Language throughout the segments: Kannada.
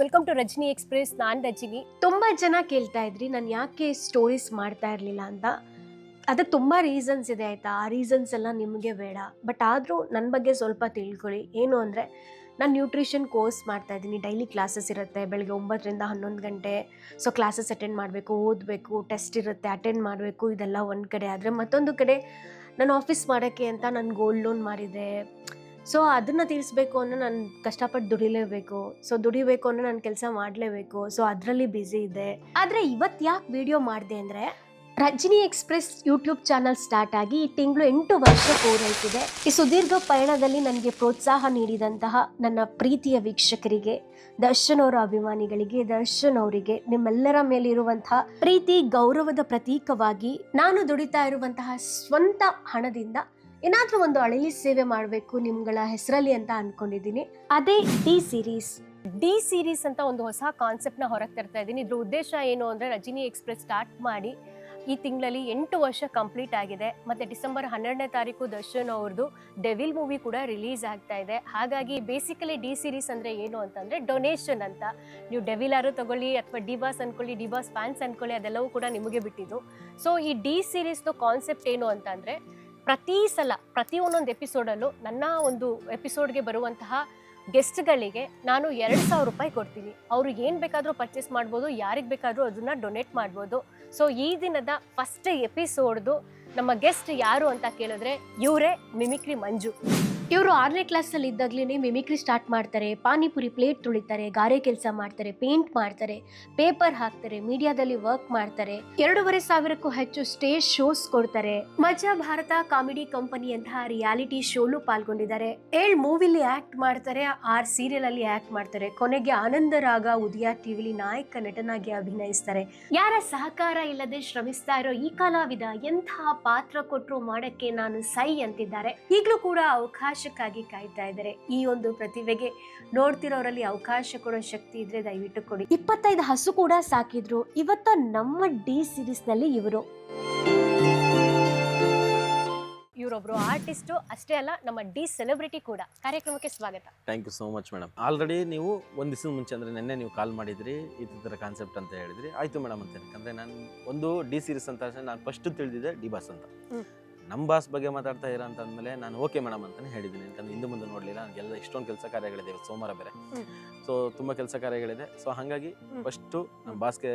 ವೆಲ್ಕಮ್ ಟು ರಜನಿ ಎಕ್ಸ್ಪ್ರೆಸ್ ನಾನ್ ರಜನಿ. ತುಂಬ ಜನ ಕೇಳ್ತಾ ಇದ್ರಿ, ನಾನು ಯಾಕೆ ಸ್ಟೋರೀಸ್ ಮಾಡ್ತಾ ಇರಲಿಲ್ಲ ಅಂತ? ಅದಕ್ಕೆ ತುಂಬ ರೀಸನ್ಸ್ ಇದೆ ಆಯಿತಾ? ಆ ರೀಸನ್ಸ್ ಎಲ್ಲ ನಿಮಗೆ ಬೇಡ. ಬಟ್ ಆದರೂ ನನ್ನ ಬಗ್ಗೆ ಸ್ವಲ್ಪ ತಿಳ್ಕೊಳ್ಳಿ. ಏನು ಅಂದರೆ, ನಾನು ನ್ಯೂಟ್ರಿಷನ್ ಕೋರ್ಸ್ ಮಾಡ್ತಾ ಇದ್ದೀನಿ. ಡೈಲಿ ಕ್ಲಾಸಸ್ ಇರುತ್ತೆ. ಬೆಳಗ್ಗೆ ಒಂಬತ್ತರಿಂದ ಹನ್ನೊಂದು ಗಂಟೆ. ಸೊ ಕ್ಲಾಸಸ್ ಅಟೆಂಡ್ ಮಾಡಬೇಕು, ಓದಬೇಕು ಟೆಸ್ಟ್ ಇರುತ್ತೆ ಅಟೆಂಡ್ ಮಾಡಬೇಕು, ಇದೆಲ್ಲ ಒಂದು ಕಡೆ. ಆದರೆ ಮತ್ತೊಂದು ಕಡೆ, ನಾನು ಆಫೀಸ್ ಮಾಡೋಕ್ಕೆ ಅಂತ ನಾನು ಗೋಲ್ಡ್ ಲೋನ್ ಮಾಡಿದೆ ಸೊ ಅದನ್ನು ತೀರಿಸ್ಬೇಕು ಅನ್ನೋ ನಾನು ಕಷ್ಟಪಟ್ಟು ದುಡಿಲೇಬೇಕು. ಸೊ ದುಡಿಬೇಕು ಅನ್ನೋ ನಾನು ಕೆಲಸ ಮಾಡಲೇಬೇಕು. ಸೊ ಅದರಲ್ಲಿ ಬ್ಯುಸಿ ಇದೆ ಆದರೆ ಇವತ್ತು ಯಾಕೆ ವಿಡಿಯೋ ಮಾಡಿದೆ ಅಂದರೆ, Rajani Express YouTube channel start ಆಗಿ ಈ ತಿಂಗಳು ಎಂಟು ವರ್ಷ ಪೂರೈಸಿದೆ. ಈ ಸುದೀರ್ಘ ಪಯಣದಲ್ಲಿ ನನಗೆ ಪ್ರೋತ್ಸಾಹ ನೀಡಿದಂತಹ ನನ್ನ ಪ್ರೀತಿಯ ವೀಕ್ಷಕರಿಗೆ ದರ್ಶನ್ ಅವರ ಅಭಿಮಾನಿಗಳಿಗೆ ದರ್ಶನ್ ಅವರಿಗೆ ನಿಮ್ಮೆಲ್ಲರ ಮೇಲಿರುವಂತಹ ಪ್ರೀತಿ, ಗೌರವದ ಪ್ರತೀಕವಾಗಿ ನಾನು ದುಡಿತಾ ಇರುವಂತಹ ಸ್ವಂತ ಹಣದಿಂದ ಏನಾದ್ರೂ ಒಂದು ಅಳಲಿ ಸೇವೆ ಮಾಡಬೇಕು ನಿಮ್ಗಳ ಹೆಸರಲ್ಲಿ ಅಂತ ಅನ್ಕೊಂಡಿದ್ದೀನಿ. ಅದೇ ಡಿ ಸೀರೀಸ್ ಡಿ ಸೀರೀಸ್ ಅಂತ ಒಂದು ಹೊಸ ಕಾನ್ಸೆಪ್ಟ್ನ ಹೊರಗೆ ತರ್ತಾ ಇದ್ದೀನಿ ಇದ್ರ ಉದ್ದೇಶ ಏನು ಅಂದ್ರೆ ರಜಿನಿ ಎಕ್ಸ್ಪ್ರೆಸ್ ಸ್ಟಾರ್ಟ್ ಮಾಡಿ ಈ ತಿಂಗಳಲ್ಲಿ ಎಂಟು ವರ್ಷ ಕಂಪ್ಲೀಟ್ ಆಗಿದೆ. ಮತ್ತೆ ಡಿಸೆಂಬರ್ ಹನ್ನೆರಡನೇ ತಾರೀಕು ದರ್ಶನ್ ಅವ್ರದ್ದು ಡೆವಿಲ್ ಮೂವಿ ಕೂಡ ರಿಲೀಸ್ ಆಗ್ತಾ ಇದೆ. ಹಾಗಾಗಿ ಬೇಸಿಕಲಿ ಡಿ ಸೀರೀಸ್ ಅಂದ್ರೆ ಏನು ಅಂತಂದ್ರೆ ಡೊನೇಷನ್ ಅಂತ. ನೀವು ಡೆವಿಲ್ ಯಾರು ತಗೊಳ್ಳಿ ಅಥವಾ ಡಿ ಬಾಸ್ ಅನ್ಕೊಳ್ಳಿ ಡಿಬಾಸ್ ಫ್ಯಾನ್ಸ್ ಅನ್ಕೊಳ್ಳಿ ಅದೆಲ್ಲವೂ ಕೂಡ ನಿಮಗೆ ಬಿಟ್ಟಿದ್ದು. ಸೊ ಈ ಡಿ ಸೀರೀಸ್ದು ಕಾನ್ಸೆಪ್ಟ್ ಏನು ಅಂತಂದ್ರೆ ಪ್ರತಿ ಸಲ, ಪ್ರತಿ ಒಂದೊಂದು ಎಪಿಸೋಡಲ್ಲೂ ನನ್ನ ಒಂದು ಎಪಿಸೋಡ್ಗೆ ಬರುವಂತಹ ಗೆಸ್ಟ್ಗಳಿಗೆ ನಾನು ಎರಡು ಸಾವಿರ ರೂಪಾಯಿ ಕೊಡ್ತೀನಿ. ಅವರು ಏನು ಬೇಕಾದರೂ ಪರ್ಚೇಸ್ ಮಾಡ್ಬೋದು, ಯಾರಿಗೆ ಬೇಕಾದರೂ ಅದನ್ನು ಡೊನೇಟ್ ಮಾಡ್ಬೋದು. ಸೊ ಈ ದಿನದ ಫಸ್ಟ್ ಎಪಿಸೋಡ್ದು ನಮ್ಮ ಗೆಸ್ಟ್ ಯಾರು ಅಂತ ಕೇಳಿದ್ರೆ ಇವರೇ ಮಿಮಿಕ್ರಿ ಮಂಜು. ಇವರು ಆರನೇ ಕ್ಲಾಸಲ್ಲಿ ಇದ್ದಾಗಲೇ ಮಿಮಿಕ್ರಿ ಸ್ಟಾರ್ಟ್ ಮಾಡ್ತಾರೆ, ಪಾನಿಪುರಿ ಪ್ಲೇಟ್ ತುಳಿತಾರೆ, ಗಾರೆ ಕೆಲಸ ಮಾಡ್ತಾರೆ ಪೇಂಟ್ ಮಾಡ್ತಾರೆ ಪೇಪರ್ ಹಾಕ್ತಾರೆ ಮೀಡಿಯಾದಲ್ಲಿ ವರ್ಕ್ ಮಾಡ್ತಾರೆ. ಎರಡೂವರೆ ಸಾವಿರಕ್ಕೂ ಹೆಚ್ಚು ಸ್ಟೇಜ್ ಶೋಸ್ ಕೊಡ್ತಾರೆ. ಮಜಾ ಭಾರತ ಕಾಮಿಡಿ ಕಂಪನಿ ಅಂತಹ ರಿಯಾಲಿಟಿ ಶೋಲು ಪಾಲ್ಗೊಂಡಿದ್ದಾರೆ. ಏಳ್ ಮೂವಿಲಿ ಆಕ್ಟ್ ಮಾಡ್ತಾರೆ, ಆರ್ ಸೀರಿಯಲ್ ಅಲ್ಲಿ ಆಕ್ಟ್ ಮಾಡ್ತಾರೆ. ಕೊನೆಗೆ ಆನಂದರಾಗ ಉದಯ ಟಿವಿಲಿ ನಾಯಕ ನಟನಾಗಿ ಅಭಿನಯಿಸ್ತಾರೆ. ಯಾರ ಸಹಕಾರ ಇಲ್ಲದೆ ಶ್ರಮಿಸ್ತಾ ಇರೋ ಈ ಕಲಾವಿದ ಎಂತಹ ಪಾತ್ರ ಕೊಟ್ಟರು ಮಾಡಕ್ಕೆ ನಾನು ಸೈ ಅಂತಿದ್ದಾರೆ. ಈಗಲೂ ಕೂಡ ಅವಕಾಶಕ್ಕಾಗಿ ಕಾಯ್ತಾ ಇದ್ದಾರೆ. ಈ ಒಂದು ಪ್ರತಿಭೆಗೆ ನೋಡ್ತಿರೋರಲ್ಲಿ ಅವಕಾಶ ಕೊಡೋ ಶಕ್ತಿ ಇದ್ರೆ ದಯವಿಟ್ಟು ಕೊಡಿ. ಇಪ್ಪತ್ತೈದು ಹಸು ಕೂಡ ಸಾಕಿದ್ರು. ಇವತ್ತು ನಮ್ಮ ಡಿ ಸಿರೀಸ್ನಲ್ಲಿ ಇವರು. ಇವರೊಬ್ರು ಆರ್ಟಿಸ್ಟು ಅಷ್ಟೇ ಅಲ್ಲ ನಮ್ಮ ಡಿ ಸೆಲೆಬ್ರಿಟಿ ಕೂಡ. ಕಾರ್ಯಕ್ರಮಕ್ಕೆ ಸ್ವಾಗತ. Thank you so much madam. Already ನೀವು ಒಂದು ದಿವಸದ ಮುಂಚೆ ಅಂದರೆ ನಿನ್ನೆ ನೀವು ಕಾಲ್ ಮಾಡಿದ್ರಿ ಈ ಥರ ಕಾನ್ಸೆಪ್ಟ್ ಅಂತ ಹೇಳಿದ್ರಿ. ಆಯಿತು ಮೇಡಮ್ ಅಂತ ಯಾಕಂದರೆ ನಾನು ಒಂದು ಡಿ ಸೀರೀಸ್ ಅಂತ ನಾನು ಫಸ್ಟ್ ತಿಳಿದಿದ್ದೆ ಡಿ ಬಾಸ್ ಅಂತ. ನಮ್ಮ ಬಾಸ್ ಬಗ್ಗೆ ಮಾತಾಡ್ತಾ ಇರೋ ಅಂತ ಅಂದಮೇಲೆ ನಾನು ಓಕೆ ಮೇಡಮ್ ಅಂತಲೇ ಹೇಳಿದ್ದೀನಿ ಯಾಕಂದ್ರೆ ಹಿಂದೆ ಮುಂದೆ ನೋಡಲಿಲ್ಲ ನನಗೆಲ್ಲ ಇಷ್ಟೊಂದು ಕೆಲಸ ಕಾರ್ಯಗಳಿದೆ ಇವತ್ತು ಸೋಮವಾರ ಬೇರೆ. ಸೊ ತುಂಬ ಕೆಲಸ ಕಾರ್ಯಗಳಿದೆ ಸೊ ಹಾಗಾಗಿ. ಫಸ್ಟು ನಮ್ಮ ಬಾಸ್ಗೆ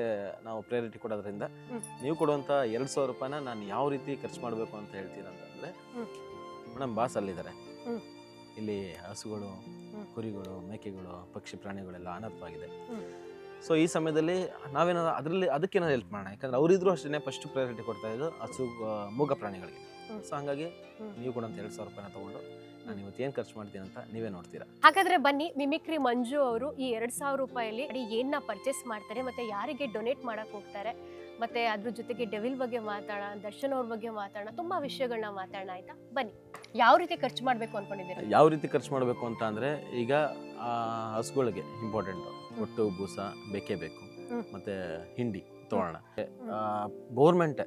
ನಾವು ಪ್ರಯಾರಿಟಿ ಕೊಡೋದ್ರಿಂದ ನೀವು ಕೊಡುವಂಥ ಎರಡು ಸಾವಿರ ರೂಪಾಯಿನ ನಾನು ಯಾವ ರೀತಿ ಖರ್ಚು ಮಾಡಬೇಕು ಅಂತ ಹೇಳ್ತೀನಿ ಅಂತಂದರೆ. ಮೇಡಮ್ ಬಾಸ್ ಅಲ್ಲಿದ್ದಾರೆ. ಇಲ್ಲಿ ಹಸುಗಳು ಕುರಿಗಳು ಮೇಕೆಗಳು ಪಕ್ಷಿ ಪ್ರಾಣಿಗಳೆಲ್ಲ ಅನಾಥವಾಗಿದೆ. ಸೊ ಈ ಸಮಯದಲ್ಲಿ ನಾವೇನಾದ್ರು ಅದರಲ್ಲಿ ಅದಕ್ಕೇನಾದ್ರು ಹೆಲ್ಪ್ ಮಾಡೋಣ ಯಾಕಂದ್ರೆ ಅವರಿದ್ರು ಅಷ್ಟೇ ಫಸ್ಟ್ ಪ್ರಯಾರಿಟಿ ಕೊಡ್ತಾ ಇದ್ದು ಹಸು ಮೂಗ ಪ್ರಾಣಿಗಳಿಗೆ. ಸೊ ಹಂಗಾಗಿ ನೀವು ಕೂಡ ಒಂದು ಎರಡು ಸಾವಿರ ರೂಪಾಯಿನ ತೊಗೊಂಡು ನಾನು ಇವತ್ತು ಏನು ಖರ್ಚು ಮಾಡ್ತೀನಿ ಅಂತ ನೀವೇ ನೋಡ್ತೀರಾ. ಹಾಗಾದ್ರೆ ಬನ್ನಿ ಮಿಮಿಕ್ರಿ ಮಂಜು ಅವರು ಈ ಎರಡ್ ಸಾವಿರ ರೂಪಾಯಲ್ಲಿ ಅಡಿ ಏನ್ನ ಪರ್ಚೇಸ್ ಮಾಡ್ತಾರೆ ಮತ್ತೆ ಯಾರಿಗೆ ಡೊನೇಟ್ ಮಾಡಕ್ ಹೋಗ್ತಾರೆ ಮತ್ತೆ ಅದ್ರ ಜೊತೆಗೆ ಡೆವಿಲ್ ಬಗ್ಗೆ ಮಾತಾಡೋಣ ದರ್ಶನ್ ಅವ್ರ ಬಗ್ಗೆ ಮಾತಾಡೋಣ ತುಂಬಾ ವಿಷಯಗಳನ್ನ ಮಾತಾಡೋಣ ಆಯ್ತಾ? ಬನ್ನಿ ಯಾವ ರೀತಿ ಖರ್ಚು ಮಾಡ್ಬೇಕು ಅನ್ಕೊಂಡಿದ್ದೀರಾ? ಯಾವ ರೀತಿ ಖರ್ಚು ಮಾಡಬೇಕು ಅಂತ ಅಂದ್ರೆ ಈಗ ಹಸುಗಳಿಗೆ ಇಂಪಾರ್ಟೆಂಟ್ ಒಟ್ಟು ಬೂಸ ಬೇಕೇ ಬೇಕು ಮತ್ತೆ ಹಿಂಡಿ ತೊಗೊಳ್ಳೋಣ. ಗೌರ್ಮೆಂಟ್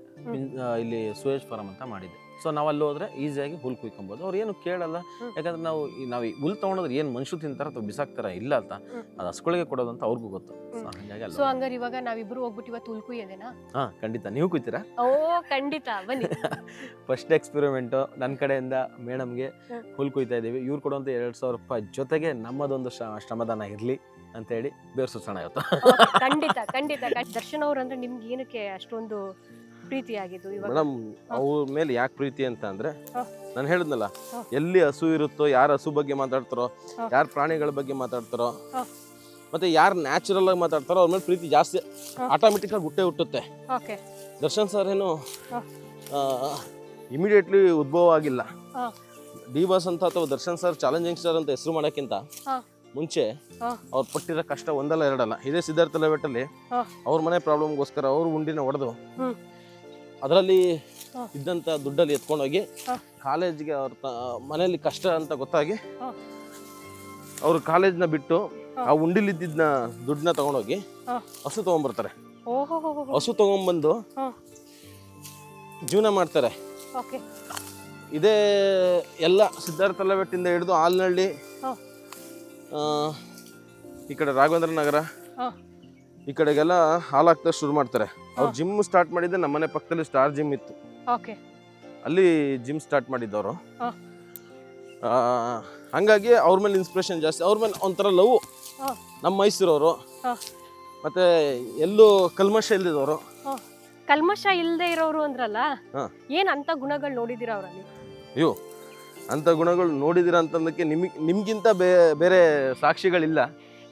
ಇಲ್ಲಿ ಸುಯೇಜ್ ಫಾರಂ ಅಂತ ಮಾಡಿದೆ. ಸೊ ನಾವು ಅಲ್ಲಿ ಹೋದ್ರೆ ಈಸಿಯಾಗಿ ಹುಲ್ ಕುಯ್ಕೊಬೋದು. ಅವ್ರು ಏನು ಕೇಳಲ್ಲ. ಯಾಕಂದ್ರೆ ನಾವು ನಾವು ಹುಲ್ ತಗೊಂಡ್ರೆ ಏನು ಮನುಷ್ಯರು ತಿಂತಾರ ಅಥವಾ ಬಿಸಾಕ್ತಾರ ಇಲ್ಲ ಅಂತ. ಅದು ಹಸುಗಳಿಗೆ ಕೊಡೋದು ಅಂತ ಅವ್ರಿಗೂ ಗೊತ್ತು. ಸೊ ಸೊ ಹಂಗಾರೆ ಇವಾಗ ನಾವಿಬ್ರು ಹೋಗ್ಬಿಟ್ಟು ಇವತ್ತು ಉಲ್ಕುಯ್ಯದೇನಾ ಹಾಂ ಖಂಡಿತ. ನೀವು ಕುಯ್ತೀರಾ? ಓ ಖಂಡಿತ. ಬನ್ನಿ. ಫಸ್ಟ್ ಎಕ್ಸ್ಪೆರಿಮೆಂಟು ನನ್ನ ಕಡೆಯಿಂದ ಮೇಡಮ್ಗೆ. ಹುಲ್ ಕುಯ್ತಾ ಇದ್ದೀವಿ. ಇವ್ರು ಕೊಡುವಂಥ ಎರಡು ಸಾವಿರ ರೂಪಾಯಿ ಜೊತೆಗೆ ನಮ್ಮದೊಂದು ಶ್ರ- ಶ್ರಮದಾನ ಇರಲಿ ಅಂತೇಳಿ ಬೇರೆ ಸುಸಣ ಇವತ್ತು. ಖಂಡಿತ ಖಂಡಿತ. ಖಂಡಿತ. ದರ್ಶನ್ ಅವ್ರು ಅಂದ್ರೆ ನಿಮ್ಗೆ ಏನಕ್ಕೆ ಅಷ್ಟೊಂದು ಇವಾಗ ಮೇಡಮ್ ಅವ್ರ ಮೇಲೆ ಯಾಕೆ ಪ್ರೀತಿ ಅಂತ ಅಂದ್ರೆ ನಾನು ಹೇಳಿದ್ನಲ್ಲ. ಎಲ್ಲಿ ಹಸು ಇರುತ್ತೋ ಯಾರು ಹಸು ಬಗ್ಗೆ ಮಾತಾಡ್ತಾರೋ. ಯಾರು ಪ್ರಾಣಿಗಳ ಬಗ್ಗೆ ಮಾತಾಡ್ತಾರೋ. ಮತ್ತೆ ಯಾರು ನ್ಯಾಚುರಲ್ ಆಗಿ ಮಾತಾಡ್ತಾರೋ ಅವ್ರ ಮೇಲೆ ಪ್ರೀತಿ ಜಾಸ್ತಿ. ಆಟೋಮೆಟಿಕ್ ಆಗಿ ಹುಟ್ಟೆ ಹುಟ್ಟುತ್ತೆ ದರ್ಶನ್ ಸರ್ ಏನು. ಇಮಿಡಿಯೇಟ್ಲಿ ಉದ್ಭವ ಆಗಿಲ್ಲ. ಡಿ ಬಾಸ್ ಅಂತ ಅಥವಾ ದರ್ಶನ್ ಸರ್ ಚಾಲೆಂಜಿಂಗ್ ಸ್ಟಾರ್ ಅಂತ ಹೆಸರು ಮಾಡೋಕ್ಕಿಂತ ಮುಂಚೆ. ಅವ್ರು ಪಟ್ಟಿರೋ ಕಷ್ಟ ಒಂದಲ್ಲ ಎರಡಲ್ಲ ಇದೇ ಸಿದ್ಧಾರ್ಥ ಲೆವೆಟಲ್ಲಿ. ಅವ್ರ ಮನೆ ಪ್ರಾಬ್ಲಮ್ಗೋಸ್ಕರ ಅವ್ರ ಉಂಡಿನ ಹೊಡೆದು. ಅದರಲ್ಲಿ ಇದ್ದಂತ ಇದ್ದಂಥ ದುಡ್ಡಲ್ಲಿ ಎತ್ಕೊಂಡೋಗಿ. ಕಾಲೇಜ್ಗೆ ಅವ್ರ ಮನೆಯಲ್ಲಿ ಕಷ್ಟ ಅಂತ ಗೊತ್ತಾಗಿ. ಅವರು ಕಾಲೇಜ್ನ ಬಿಟ್ಟು ಆ ಆ ಉಂಡಿಲಿದ್ದಿದ್ನ ದುಡ್ಡನ್ನ ತಗೊಂಡೋಗಿ. ಹಸು ತಗೊಂಡ್ಬರ್ತಾರೆ ಹಸು ತಗೊಂಡ್ಬಂದು. ಜೀವನ ಮಾಡ್ತಾರೆ ಓಕೆ ಇದೇ ಎಲ್ಲ ಸಿದ್ಧಾರ್ಥ ಲೆವೆಟ್ಟಿಂದ ಹಿಡಿದು ಆಲ್ನಳ್ಳಿ ಆ, ಈ ಕಡೆ ರಾಘವೇಂದ್ರ ನಗರ. ಈ ಕಡೆಗೆಲ್ಲ ಹಾಲಾಗ್ತಾ ಶುರು ಮಾಡ್ತಾರೆ ಅವ್ರು. ಜಿಮ್ ಸ್ಟಾರ್ಟ್ ಮಾಡಿದ್ದೆ ನಮ್ಮನೆ ಪಕ್ಕದಲ್ಲಿ ಸ್ಟಾರ್ ಜಿಮ್ ಇತ್ತು ಓಕೆ ಅಲ್ಲಿ ಜಿಮ್ ಸ್ಟಾರ್ಟ್ ಮಾಡಿದ್ದವರು. ಹಂಗಾಗಿ ಅವ್ರ ಮೇಲೆ ಇನ್ಸ್ಪಿರೇಷನ್ ಜಾಸ್ತಿ ಅವ್ರ ಮೇಲೆ ಒಂಥರ ಲವ್. ನಮ್ಮ ಮೈಸೂರವರು. ಮತ್ತೆ ಎಲ್ಲೂ ಕಲ್ಮಶ ಇಲ್ದಿದವರು ಕಲ್ಮಶ ಇಲ್ಲದೆ ಇರೋರು ಅಂದ್ರಲ್ಲ. ಏನ್ ಅಂತ ಗುಣಗಳು ನೋಡಿದಿರ ಅವರಲ್ಲಿ ಅಯ್ಯೋ ಅಂತ ಗುಣಗಳು ನೋಡಿದಿರ ಅಂತಂದಕ್ಕೆ ನಿಮಗೆ ನಿಮ್ಗಿಂತ ಬೇರೆ ಸಾಕ್ಷಿಗಳಿಲ್ಲ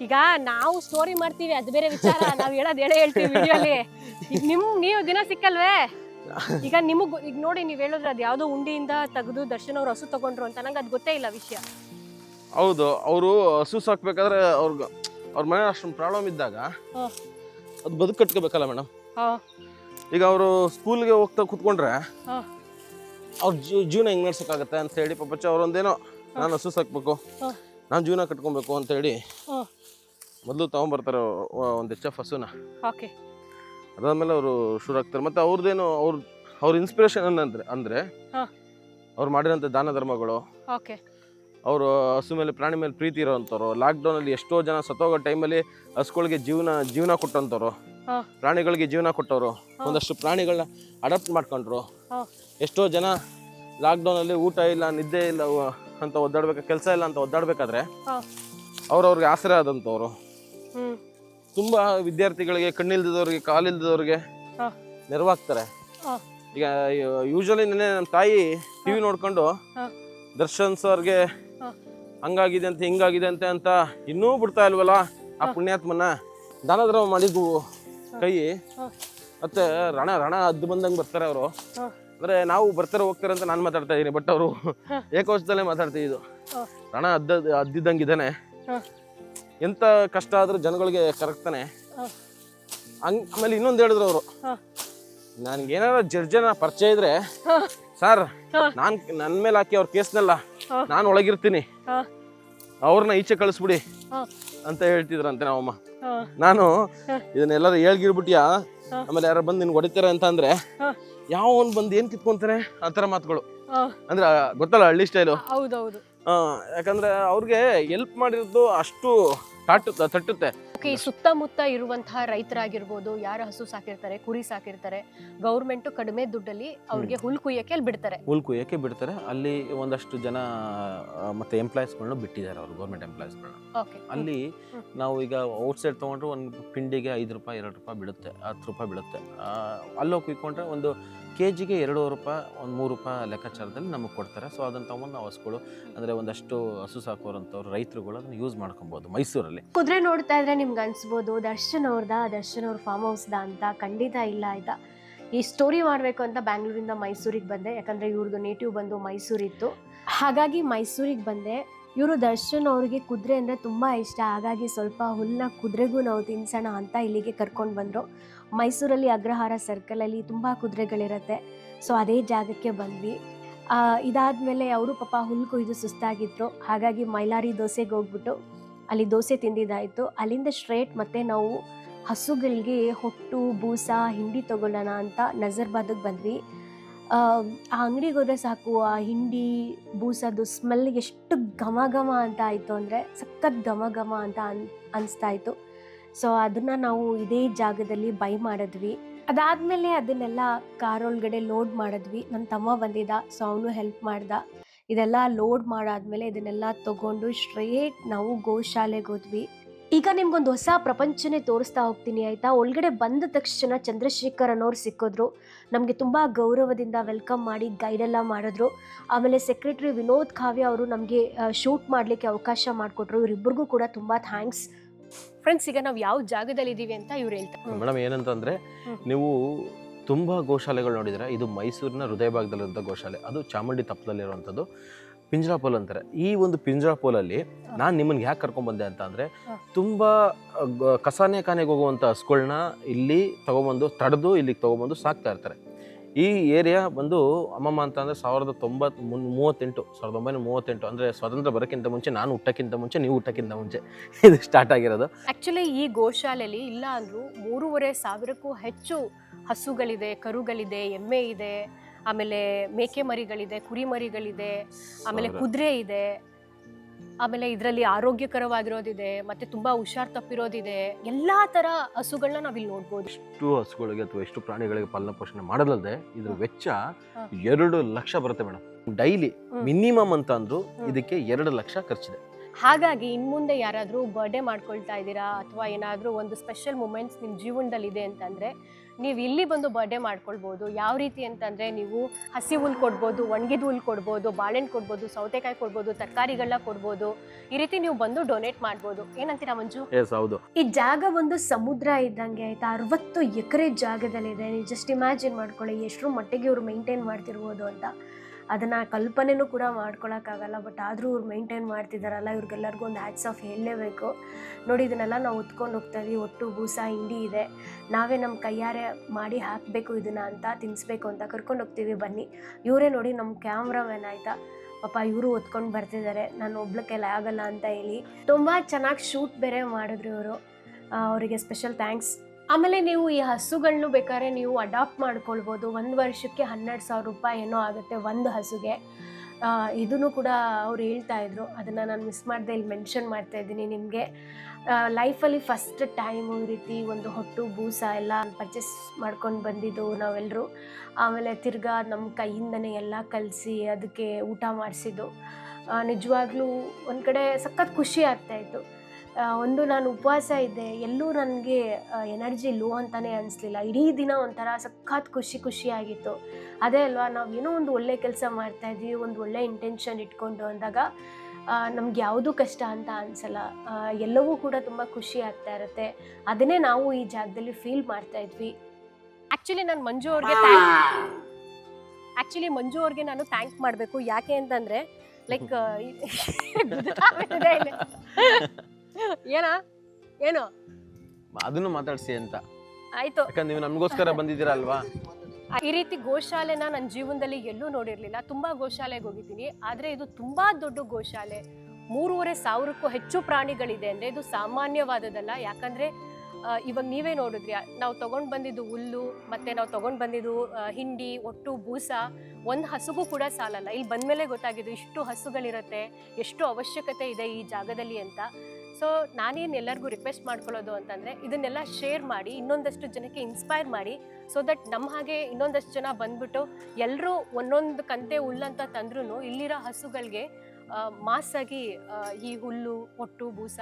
ಈಗ ನಾವು ಸ್ಟೋರಿ ಮಾಡ್ತೀವಿ ಅದು ಬೇರೆ ವಿಚಾರ ನಾವು ಹೇಳೋದು ಹೇಳೇ ಹೇಳ್ತೀವಿ ವಿಡಿಯೋಲಿ ಈಗ ನಿಮ್ ನೀವು ದಿನ ಸಿಕ್ಕಲ್ವೇ ಈಗ ನಿಮಗ್ ಈಗ ನೋಡಿ ನೀವ್ ಹೇಳಿದ್ರೆ ಅದ್ ಯಾವ್ದೋ ಉಂಡಿಯಿಂದ ತೆಗೆದು ದರ್ಶನ್ ಅವ್ರು ಹಸು ತಗೊಂಡ್ರು ಅಂತ ನಂಗೆ ಅದ್ ಗೊತ್ತೇ ಇಲ್ಲ ವಿಷಯ ಹೌದು ಅವರು ಹಸು ಸಾಕ್ಬೇಕಾದ್ರೆ ಅವ್ರಿಗೆ ಅವ್ರ ಮನೆ ಅಷ್ಟೊಂದು ಪ್ರಾಬ್ಲಮ್ ಇದ್ದಾಗ. ಅದು ಬದುಕು ಕಟ್ಕೋಬೇಕಲ್ಲ ಮೇಡಮ್. ಈಗ ಅವರು ಸ್ಕೂಲ್ಗೆ ಹೋಗ್ತಾ ಕುತ್ಕೊಂಡ್ರೆ. ಅವ್ರ ಜೀವ ಜೀವನ ಹೆಂಗ್ ನಡ್ಸೋಕ್ಕಾಗತ್ತೆ ಅಂತ ಹೇಳಿ ಪಪ್ಪಚ್ಚ ಅವ್ರೊಂದೇನೋ ನಾನು ಹಸು ಸಾಕ್ಬೇಕು. ನಾನು ಜೀವನ ಕಟ್ಕೊಬೇಕು ಅಂತ ಹೇಳಿ. ಮೊದಲು ತೊಗೊಂಬರ್ತಾರೆ ಒಂದು ಎಚ್ ಎಫ್ ಹಸುನ ಓಕೆ ಅದಾದ್ಮೇಲೆ ಅವರು ಶುರು ಆಗ್ತಾರೆ ಮತ್ತೆ ಅವ್ರದ್ದೇನು ಅವ್ರ ಅವ್ರ ಇನ್ಸ್ಪಿರೇಷನ್ ಅಂದ್ರೆ ಅಂದ್ರೆ. ಅವ್ರು ಮಾಡಿರೋಂಥ ದಾನ ಧರ್ಮಗಳು ಓಕೆ ಅವರು ಹಸು ಮೇಲೆ ಪ್ರಾಣಿ ಮೇಲೆ ಪ್ರೀತಿ ಇರೋವಂಥವ್ರು ಲಾಕ್ಡೌನಲ್ಲಿ ಎಷ್ಟೋ ಜನ ಸತ್ತೋಗೋ ಟೈಮಲ್ಲಿ ಹಸುಗಳಿಗೆ ಜೀವನ ಜೀವನ ಕೊಟ್ಟಂಥವ್ರು. ಪ್ರಾಣಿಗಳಿಗೆ ಜೀವನ ಕೊಟ್ಟವರು ಒಂದಷ್ಟು ಪ್ರಾಣಿಗಳನ್ನ ಅಡಾಪ್ಟ್ ಮಾಡ್ಕೊಂಡ್ರು. ಎಷ್ಟೋ ಜನ ಲಾಕ್ಡೌನಲ್ಲಿ ಊಟ ಇಲ್ಲ ನಿದ್ದೆ ಇಲ್ಲ ಅಂತ ಒದ್ದಾಡ್ಬೇಕು ಕೆಲಸ ಇಲ್ಲ ಅಂತ ಒದ್ದಾಡ್ಬೇಕಾದ್ರೆ. ಅವ್ರವ್ರಿಗೆ ಆಸರೆ ಆದಂಥವ್ರು ತುಂಬ ವಿದ್ಯಾರ್ಥಿಗಳಿಗೆ ಕಣ್ಣಿಲ್ದವ್ರಿಗೆ ಕಾಲಿಲ್ದವ್ರಿಗೆ. ನೆರವಾಗ್ತಾರೆ. ಈಗ ಯೂಶಲಿ ನೆನೆ ನಮ್ಮ ತಾಯಿ ಟಿವಿ ನೋಡ್ಕೊಂಡು. ದರ್ಶನ್ ಸರ್ಗೆ. ಹಂಗಾಗಿದೆ ಅಂತ ಹಿಂಗಾಗಿದೆ ಅಂತ ಅಂತ ಇನ್ನೂ ಬಿಡ್ತಾ ಇಲ್ವಲ್ಲ ಆ. ಪುಣ್ಯಾತ್ಮನ ದಾನದ್ರವ ಮಾಡಿದ್ವು ಕೈ. ಮತ್ತೆ ರಣ ರಣ ಅದ್ದು ಬಂದಂಗೆ ಬರ್ತಾರೆ ಅವರು. ಅಂದ್ರೆ ನಾವು ಬರ್ತಾರೆ ಹೋಗ್ತಾರೆ ಅಂತ ನಾನು ಮಾತಾಡ್ತಾ ಇದ್ದೀನಿ ಬಟ್ ಅವರು ಏಕವಶದಲ್ಲೇ ಮಾತಾಡ್ತೀವಿ ಇದು. ರಣ ಅದ್ದ ಅದ್ದಿದ್ದಂಗಿದ್ದಾನೆ. ಎಂತ ಕಷ್ಟ ಆದ್ರೂ ಜನಗಳಿಗೆ ಕರಗ್ತಾನೆ. ಹಂಗ್ ಆಮೇಲೆ ಇನ್ನೊಂದು ಹೇಳಿದ್ರು ಅವರು. ನನ್ಗೇನಾರ ನನ್ಗೆ ಏನಾರ ಜಡ್ಜನ ಪರಿಚಯ ಇದ್ರೆ. ಸರ್. ನಾನ್ ನನ್ನ ಮೇಲೆ ಹಾಕಿ ಅವ್ರ ಕೇಸ್ನೆಲ್ಲ ನಾನು ಒಳಗಿರ್ತೀನಿ. ಅವ್ರನ್ನ ಈಚೆ ಕಳಿಸ್ಬಿಡಿ. ಅಂತ ಹೇಳ್ತಿದ್ರಂತೆ ನಾವಮ್ಮ. ನಾನು. ಇದನ್ನೆಲ್ಲರೂ ಹೇಳ್ಗಿರ್ಬಿಟ್ಯಾ? ಆಮೇಲೆ ಯಾರು ಬಂದು ನಿನ್ಗೆ ಹೊಡಿತಾರೆ ಅಂತ ಅಂದ್ರೆ ಯಾವ ಯಾವನ್ ಬಂದು ಏನ್ ಕಿತ್ಕೊಂತಾನೆ ಆ ಥರ ಮಾತುಗಳು. ಅಂದ್ರೆ ಗೊತ್ತಲ್ಲ ಹಳ್ಳಿ ಸ್ಟೈಲು ಯಾಕಂದ್ರೆ ಅವ್ರಿಗೆ ಹೆಲ್ಪ್ ಮಾಡಿರೋದು ಅಷ್ಟು ತಾಟುತ್ತೆ ತಟ್ಟುತ್ತೆ. ಓಕೆ ಈ ಸುತ್ತಮುತ್ತ ಇರುವಂತಹ ರೈತರಾಗಿರ್ಬೋದು ಯಾರು ಹಸು ಸಾಕಿರ್ತಾರೆ ಕುರಿ ಸಾಕಿರ್ತಾರೆ ಗೌರ್ಮೆಂಟ್ ಕಡಿಮೆ ದುಡ್ಡಲ್ಲಿ ಅವ್ರಿಗೆ ಹುಲ್ ಕುಯ್ಯಕ್ಕೆ ಅಲ್ಲಿ ಬಿಡ್ತಾರೆ. ಹುಲ್ ಕುಯ್ಯಕ್ಕೆ ಬಿಡ್ತಾರೆ. ಅಲ್ಲಿ ಒಂದಷ್ಟು ಜನ ಆ, ಮತ್ತೆ ಎಂಪ್ಲಾಯೀಸ್ಗಳನ್ನ ಬಿಟ್ಟಿದ್ದಾರೆ ಅವರು ಗೌರ್ಮೆಂಟ್ ಎಂಪ್ಲಾಯೀಸ್ಗಳನ್ನ. ಓಕೆ ಅಲ್ಲಿ ನಾವು ಈಗ ಔಟ್ ಸೈಡ್ ತೊಗೊಂಡ್ರೆ ಒಂದು ಪಿಂಡಿಗೆ ಐದು ರೂಪಾಯಿ ಎರಡು ರೂಪಾಯಿ ಬಿಡುತ್ತೆ ಹತ್ತು ರೂಪಾಯಿ ಬೀಳುತ್ತೆ ಆ, ಅಲ್ಲೋಗಿ ಕುಯ್ಕೊಂಡ್ರೆ ಒಂದು ಕೆ ಜಿಗೆ ಎರಡೂವರೆ ರೂಪಾಯಿ, ಒಂದು ಮೂರು ರೂಪಾಯಿ ಲೆಕ್ಕಾಚಾರದಲ್ಲಿ ನಮಗೆ ಕೊಡ್ತಾರೆ. ಸೊ ಅದನ್ನು ತಗೊಂಡು ನಾವು ಹಸುಗಳು, ಅಂದರೆ ಒಂದಷ್ಟು ಹಸು ಸಾಕೋರಂಥವ್ರು ರೈತರುಗಳು ಅದನ್ನು ಯೂಸ್ ಮಾಡ್ಕೊಬೋದು ಮೈಸೂರಲ್ಲಿ. ಕುದುರೆ ನೋಡ್ತಾ ಇದ್ರೆ ನಿಮ್ಗೆ ಅನಿಸ್ಬೋದು ದರ್ಶನ್ ಅವ್ರದ ದರ್ಶನ್ ಅವ್ರ ಫಾರ್ಮ್ ಹೌಸ್ದ ಅಂತ? ಖಂಡಿತ ಇಲ್ಲ ಆಯ್ತಾ. ಈ ಸ್ಟೋರಿ ಮಾಡಬೇಕು ಅಂತ ಬ್ಯಾಂಗ್ಳೂರಿಂದ ಮೈಸೂರಿಗೆ ಬಂದೆ. ಯಾಕಂದರೆ ಇವ್ರದ್ದು ನೇಟಿವ್ ಬಂದು ಮೈಸೂರಿತ್ತು. ಹಾಗಾಗಿ ಮೈಸೂರಿಗೆ ಬಂದೆ. ಇವರು ದರ್ಶನ್ ಅವ್ರಿಗೆ ಕುದುರೆ ಅಂದರೆ ತುಂಬ ಇಷ್ಟ. ಹಾಗಾಗಿ ಸ್ವಲ್ಪ ಹುಲ್ಲನ್ನ ಕುದುರೆಗೂ ನಾವು ತಿನ್ಸೋಣ ಅಂತ ಇಲ್ಲಿಗೆ ಕರ್ಕೊಂಡು ಬಂದರು. ಮೈಸೂರಲ್ಲಿ ಅಗ್ರಹಾರ ಸರ್ಕಲಲ್ಲಿ ತುಂಬ ಕುದುರೆಗಳಿರುತ್ತೆ. ಸೊ ಅದೇ ಜಾಗಕ್ಕೆ ಬಂದ್ವಿ. ಇದಾದ ಮೇಲೆ ಅವರು ಪಾಪ ಹುಲ್ಲು ಕೊಯ್ದು ಸುಸ್ತಾಗಿದ್ರು. ಹಾಗಾಗಿ ಮೈಲಾರಿ ದೋಸೆಗೆ ಹೋಗ್ಬಿಟ್ಟು ಅಲ್ಲಿ ದೋಸೆ ತಿಂದಿದ್ದಾಯಿತು. ಅಲ್ಲಿಂದ ಸ್ಟ್ರೇಟ್ ಮತ್ತೆ ನಾವು ಹಸುಗಳಿಗೆ ಹೊಟ್ಟು, ಬೂಸ, ಹಿಂಡಿ ತಗೊಳ್ಳೋಣ ಅಂತ ನಜರ್ಬಾದಿಗೆ ಬಂದ್ವಿ. ಆ ಅಂಗಡಿಗೆ ಹೋದ್ರೆ ಸಾಕು, ಆ ಹಿಂಡಿ, ಬೂಸದು ಸ್ಮೆಲ್ ಎಷ್ಟು ಘಮ ಘಮ ಅಂತ ಆಯಿತು ಅಂದರೆ ಸಖತ್ ಘಮ ಘಮ ಅಂತ ಅನ್, ಅನಿಸ್ತಾ ಇತ್ತು. ಸೊ ಅದನ್ನು ನಾವು ಇದೇ ಜಾಗದಲ್ಲಿ ಬೈ ಮಾಡಿದ್ವಿ. ಅದಾದಮೇಲೆ ಅದನ್ನೆಲ್ಲ ಕಾರೊಳಗಡೆ ಲೋಡ್ ಮಾಡಿದ್ವಿ. ನನ್ನ ತಮ್ಮ ಬಂದಿದ್ದ, ಸೊ ಅವನು ಹೆಲ್ಪ್ ಮಾಡ್ದ. ಇದೆಲ್ಲ ಲೋಡ್ ಮಾಡಾದ್ಮೇಲೆ ಇದನ್ನೆಲ್ಲ ತಗೊಂಡು ಸ್ಟ್ರೇಟ್ ನಾವು ಗೋಶಾಲೆಗೆ ಹೋದ್ವಿ. ಈಗ ನಿಮ್ಗೊಂದು ಹೊಸ ಪ್ರಪಂಚನೇ ತೋರಿಸ್ತಾ ಹೋಗ್ತೀನಿ, ಆಯ್ತಾ? ಒಳಗಡೆ ಬಂದ ತಕ್ಷಣ ಚಂದ್ರಶೇಖರ್ ಅನ್ನೋರು ಸಿಕ್ಕಿದ್ರು. ನಮಗೆ ತುಂಬ ಗೌರವದಿಂದ ವೆಲ್ಕಮ್ ಮಾಡಿ ಗೈಡೆಲ್ಲ ಮಾಡಿದ್ರು. ಆಮೇಲೆ ಸೆಕ್ರೆಟರಿ ವಿನೋದ್ ಕಾವ್ಯ ಅವರು ನಮಗೆ ಶೂಟ್ ಮಾಡಲಿಕ್ಕೆ ಅವಕಾಶ ಮಾಡಿಕೊಟ್ರು. ಇವರಿಬ್ಬರಿಗೂ ಕೂಡ ತುಂಬ ಥ್ಯಾಂಕ್ಸ್ ಫ್ರೆಂಡ್ಸ್ ಈಗ ನಾವು ಯಾವ ಜಾಗದಲ್ಲಿ ಇದೀವಿ ಅಂತ ಇವ್ರು ಹೇಳ್ತಾರೆ. ಮೇಡಮ್ ಏನಂತಂದ್ರೆ ನೀವು ತುಂಬಾ ಗೋಶಾಲೆಗಳು ನೋಡಿದ್ರೆ ಇದು ಮೈಸೂರಿನ ಹೃದಯ ಭಾಗದಲ್ಲಿರುವಂಥ ಗೋಶಾಲೆ. ಅದು ಚಾಮುಂಡಿ ತಪ್ಪದಲ್ಲಿರೋವಂಥದ್ದು. ಪಿಂಜರಾ ಪೋಲ್ ಅಂತಾರೆ. ಈ ಒಂದು ಪಿಂಜ್ರಾಪೋಲಲ್ಲಿ ನಾನು ನಿಮ್ಮನ್ನ ಯಾಕೆ ಕರ್ಕೊಂಡ್ಬಂದೆ ಅಂತ ಅಂದ್ರೆ ತುಂಬ ಕಸಾನೆ ಕಾನೆಗೆ ಹೋಗುವಂಥ ಹಸುಗಳನ್ನ ಇಲ್ಲಿ ತಗೊಂಬಂದು ತಡೆದು ಇಲ್ಲಿಗೆ ತಗೊಂಬಂದು ಸಾಕ್ತಾ ಇರ್ತಾರೆ. ಈ ಏರಿಯಾ ಬಂದು ಅಮ್ಮಮ್ಮ ಅಂತ ಅಂದ್ರೆ ಸಾವಿರದ ತೊಂಬತ್ತು ಮುನ್ ಮೂವತ್ತೆಂಟು ಸಾವಿರದ ಒಂಬೈನೂರ ಮೂವತ್ತೆಂಟು ಅಂದ್ರೆ ಸ್ವಾತಂತ್ರ್ಯ ಬರೋಕ್ಕಿಂತ ಮುಂಚೆ ನಾನು ಹುಟ್ಟಕ್ಕಿಂತ ಮುಂಚೆ ನೀವು ಹುಟ್ಟಕ್ಕಿಂತ ಮುಂಚೆ ಇದು ಸ್ಟಾರ್ಟ್ ಆಗಿರೋದು ಆ್ಯಕ್ಚುಲಿ ಈ ಗೋಶಾಲೆಯಲ್ಲಿ ಇಲ್ಲ ಅಂದರೂ ಮೂರುವರೆ ಸಾವಿರಕ್ಕೂ ಹೆಚ್ಚು ಹಸುಗಳಿದೆ ಕರುಗಳಿದೆ ಎಮ್ಮೆ ಇದೆ ಆಮೇಲೆ ಮೇಕೆ ಮರಿಗಳಿದೆ ಕುರಿ ಮರಿಗಳಿದೆ ಆಮೇಲೆ. ಕುದುರೆ ಇದೆ ಆಮೇಲೆ ಇದರಲ್ಲಿ ಆರೋಗ್ಯಕರವಾಗಿರೋದಿದೆ ಮತ್ತೆ ತುಂಬಾ ಹುಷಾರ್ ತಪ್ಪಿರೋದಿದೆ ಎಲ್ಲಾ ತರ ಹಸುಗಳನ್ನ ನಾವಿಲ್ಲಿ ನೋಡ್ಬೋದು. ಎಷ್ಟು ಹಸುಗಳಿಗೆ ಅಥವಾ ಎಷ್ಟು ಪ್ರಾಣಿಗಳಿಗೆ ಪಾಲನ ಪೋಷಣೆ ಮಾಡೋದಲ್ಲದೆ ಇದ್ರ ವೆಚ್ಚ. ಎರಡು ಲಕ್ಷ ಬರುತ್ತೆ ಮೇಡಮ್ ಡೈಲಿ ಮಿನಿಮಮ್ ಅಂತ ಅಂದ್ರು ಇದಕ್ಕೆ ಎರಡು ಲಕ್ಷ ಖರ್ಚಿದೆ. ಹಾಗಾಗಿ ಇನ್ ಮುಂದೆ ಯಾರಾದರೂ ಬರ್ಡೇ ಮಾಡ್ಕೊಳ್ತಾ ಇದ್ದೀರಾ ಅಥವಾ ಏನಾದರೂ ಒಂದು ಸ್ಪೆಷಲ್ ಮೂಮೆಂಟ್ಸ್ ನಿಮ್ಮ ಜೀವನದಲ್ಲಿ ಇದೆ ಅಂತಂದರೆ ನೀವು ಇಲ್ಲಿ ಬಂದು ಬರ್ಡೇ ಮಾಡ್ಕೊಳ್ಬೋದು. ಯಾವ ರೀತಿ ಅಂತಂದರೆ ನೀವು ಹಸಿ ಹುಲ್ ಕೊಡ್ಬೋದು ಒಣಗಿದ ಹುಲ್ ಕೊಡ್ಬೋದು ಬಾಳೆಹಣ್ಣು ಕೊಡ್ಬೋದು ಸೌತೆಕಾಯಿ ಕೊಡ್ಬೋದು ತರಕಾರಿಗಳನ್ನ ಕೊಡ್ಬೋದು. ಈ ರೀತಿ ನೀವು ಬಂದು ಡೊನೇಟ್ ಮಾಡ್ಬೋದು. ಏನಂತೀರಾ ಮಂಜು? ಹೌದು. ಈ ಜಾಗ ಒಂದು ಸಮುದ್ರ ಇದ್ದಂಗೆ ಆಯ್ತಾ? ಅರವತ್ತು ಎಕರೆ ಜಾಗದಲ್ಲಿದೆ. ನೀವು ಜಸ್ಟ್ ಇಮ್ಯಾಜಿನ್ ಮಾಡ್ಕೊಳ್ಳಿ ಎಷ್ಟರ ಮಟ್ಟಿಗೆ ಇವರು ಮೇಂಟೈನ್ ಮಾಡ್ತಿರ್ಬೋದು ಅಂತ. ಅದನ್ನ ಕಲ್ಪನೆನೂ ಕೂಡ ಮಾಡ್ಕೊಳೋಕ್ಕಾಗಲ್ಲ ಬಟ್ ಆದರೂ ಇವ್ರು ಮೇಂಟೈನ್ ಮಾಡ್ತಿದ್ದಾರಲ್ಲ ಇವ್ರಿಗೆಲ್ಲರಿಗೂ ಒಂದು ಹ್ಯಾಟ್ಸ್ ಆಫ್ ಹೇಳಲೇಬೇಕು. ನೋಡಿ, ಇದನ್ನೆಲ್ಲ ನಾವು ಹೊತ್ಕೊಂಡು ಹೋಗ್ತಾ ಒಟ್ಟು ಬೂಸ, ಹಿಂಡಿ ಇದೆ. ನಾವೇ ನಮ್ಮ ಕೈಯಾರೆ ಮಾಡಿ ಹಾಕಬೇಕು ಇದನ್ನು ಅಂತ ತಿನ್ನಿಸ್ಬೇಕು ಅಂತ ಕರ್ಕೊಂಡು ಹೋಗ್ತೀವಿ, ಬನ್ನಿ. ಇವರೇ ನೋಡಿ ನಮ್ಮ ಕ್ಯಾಮ್ರಾಮ್ಯಾನ್ ಆಯಿತಾ? ಪಾಪ ಇವರು ಹೊತ್ಕೊಂಡು ಬರ್ತಿದ್ದಾರೆ ನಾನು ಒಬ್ಳಕ್ಕೆಲ್ಲ ಕೈಲಿ ಆಗಲ್ಲ ಅಂತ ಹೇಳಿ. ತುಂಬ ಚೆನ್ನಾಗಿ ಶೂಟ್ ಬೇರೆ ಮಾಡಿದ್ರು ಇವರು. ಅವರಿಗೆ ಸ್ಪೆಷಲ್ ಥ್ಯಾಂಕ್ಸ್ ಆಮೇಲೆ ನೀವು ಈ ಹಸುಗಳನ್ನು ಬೇಕಾದ್ರೆ ನೀವು ಅಡಾಪ್ಟ್ ಮಾಡ್ಕೊಳ್ಬೋದು. ಒಂದು ವರ್ಷಕ್ಕೆ ಹನ್ನೆರಡು ಸಾವಿರ ರೂಪಾಯಿ ಏನೋ ಆಗುತ್ತೆ ಒಂದು ಹಸುಗೆ. ಇದನ್ನು ಕೂಡ ಅವ್ರು ಹೇಳ್ತಾ ಇದ್ರು. ಅದನ್ನು ನಾನು ಮಿಸ್ ಮಾಡದೆ, ಇಲ್ಲಿ ಮೆನ್ಷನ್ ಮಾಡ್ತಾ ಇದ್ದೀನಿ ನಿಮಗೆ. ಲೈಫಲ್ಲಿ ಫಸ್ಟ್ ಟೈಮು ಈ ರೀತಿ ಒಂದು ಹೊಟ್ಟು, ಬೂಸ ಎಲ್ಲ ಪರ್ಚೇಸ್ ಮಾಡ್ಕೊಂಡು ಬಂದಿದ್ದು ನಾವೆಲ್ಲರೂ ಆಮೇಲೆ ತಿರ್ಗಾ ನಮ್ಮ ಕೈಯಿಂದನೇ ಎಲ್ಲ ಕಲಸಿ ಅದಕ್ಕೆ ಊಟ ಮಾಡಿಸಿದ್ದು. ನಿಜವಾಗ್ಲೂ ಒಂದು ಕಡೆ ಸಖತ್ ಖುಷಿ ಆಗ್ತಾಯಿತ್ತು ಒಂದು ನಾನು ಉಪವಾಸ ಇದ್ದೆ, ಎಲ್ಲೂ ನನಗೆ ಎನರ್ಜಿ ಲೋ ಅಂತಲೇ ಅನಿಸ್ಲಿಲ್ಲ. ಇಡೀ ದಿನ ಒಂಥರ ಸಖತ್ ಖುಷಿ ಖುಷಿಯಾಗಿತ್ತು. ಅದೇ ಅಲ್ವಾ, ನಾವು ಏನೋ ಒಂದು ಒಳ್ಳೆ ಕೆಲಸ ಮಾಡ್ತಾ ಇದ್ವಿ, ಒಂದು ಒಳ್ಳೆ ಇಂಟೆನ್ಷನ್ ಇಟ್ಕೊಂಡು ಅಂದಾಗ ನಮ್ಗೆ ಯಾವುದೂ ಕಷ್ಟ ಅಂತ ಅನಿಸಲ್ಲ. ಎಲ್ಲವೂ ಕೂಡ ತುಂಬ ಖುಷಿ ಆಗ್ತಾ ಇರುತ್ತೆ. ಅದನ್ನೇ ನಾವು ಈ ಜಾಗದಲ್ಲಿ ಫೀಲ್ ಮಾಡ್ತಾ ಇದ್ವಿ. ಆ್ಯಕ್ಚುಲಿ ನಾನು ಮಂಜು ಅವ್ರಿಗೆ ಆ್ಯಕ್ಚುಲಿ ಮಂಜು ಅವ್ರಿಗೆ ನಾನು ಥ್ಯಾಂಕ್ ಮಾಡಬೇಕು. ಯಾಕೆ ಅಂತಂದರೆ ಲೈಕ್ ಏನ? ಏನು? ಅದನ್ನು ಮಾತಾಡ್ಸಿ ಅಂತ. ಆಯ್ತು. ಯಾಕಂದ್ರೆ ನೀವು ನಮಗೋಸ್ಕರ ಬಂದಿದ್ದೀರಾ ಅಲ್ವಾ? ಈ ರೀತಿ ಗೋಶಾಲೆನ ನನ್ನ ಜೀವನದಲ್ಲಿ ಎಲ್ಲೂ ನೋಡಿರ್ಲಿಲ್ಲ. ತುಂಬಾ ಗೋಶಾಲೆಗೆ ಹೋಗಿದ್ದೀನಿ. ಆದ್ರೆ ಇದು ತುಂಬಾ ದೊಡ್ಡ ಗೋಶಾಲೆ. ಮೂರುವರೆ ಸಾವಿರಕ್ಕೂ ಹೆಚ್ಚು ಪ್ರಾಣಿಗಳಿದೆ ಅಂದ್ರೆ ಇದು ಸಾಮಾನ್ಯವಾದದಲ್ಲ ಯಾಕಂದ್ರೆ ಇವಾಗ ನೀವೇ ನೋಡಿದ್ರಿ ನಾವು ತಗೊಂಡ್ ಬಂದಿದ್ದು ಹುಲ್ಲು ಮತ್ತೆ ನಾವು ತಗೊಂಡ್ ಬಂದಿದ್ದು ಹಿಂಡಿ ಒಟ್ಟು ಬೂಸ ಒಂದು ಹಸುಗೂ ಕೂಡ ಸಾಲಲ್ಲ. ಇಲ್ಲಿ ಬಂದ್ಮೇಲೆ ಗೊತ್ತಾಗಿದ್ದು ಇಷ್ಟು ಹಸುಗಳಿರುತ್ತೆ ಎಷ್ಟು ಅವಶ್ಯಕತೆ ಇದೆ ಈ ಜಾಗದಲ್ಲಿ ಅಂತ. ಸೊ ನಾನೇನು ಎಲ್ಲರಿಗೂ ರಿಕ್ವೆಸ್ಟ್ ಮಾಡ್ಕೊಳ್ಳೋದು ಅಂತಂದರೆ ಇದನ್ನೆಲ್ಲ ಶೇರ್ ಮಾಡಿ, ಇನ್ನೊಂದಷ್ಟು ಜನಕ್ಕೆ ಇನ್ಸ್ಪೈರ್ ಮಾಡಿ ಸೊ ದಟ್ ನಮ್ಮ ಹಾಗೆ ಇನ್ನೊಂದಷ್ಟು ಜನ ಬಂದ್ಬಿಟ್ಟು ಎಲ್ಲರೂ ಒಂದೊಂದು ಕಂತೆ ಹುಲ್ಲಂತ ತಂದ್ರೂ ಇಲ್ಲಿರೋ ಹಸುಗಳಿಗೆ ಮಾಸಾಗಿ ಈ ಹುಲ್ಲು, ಹೊಟ್ಟು, ಬೂಸ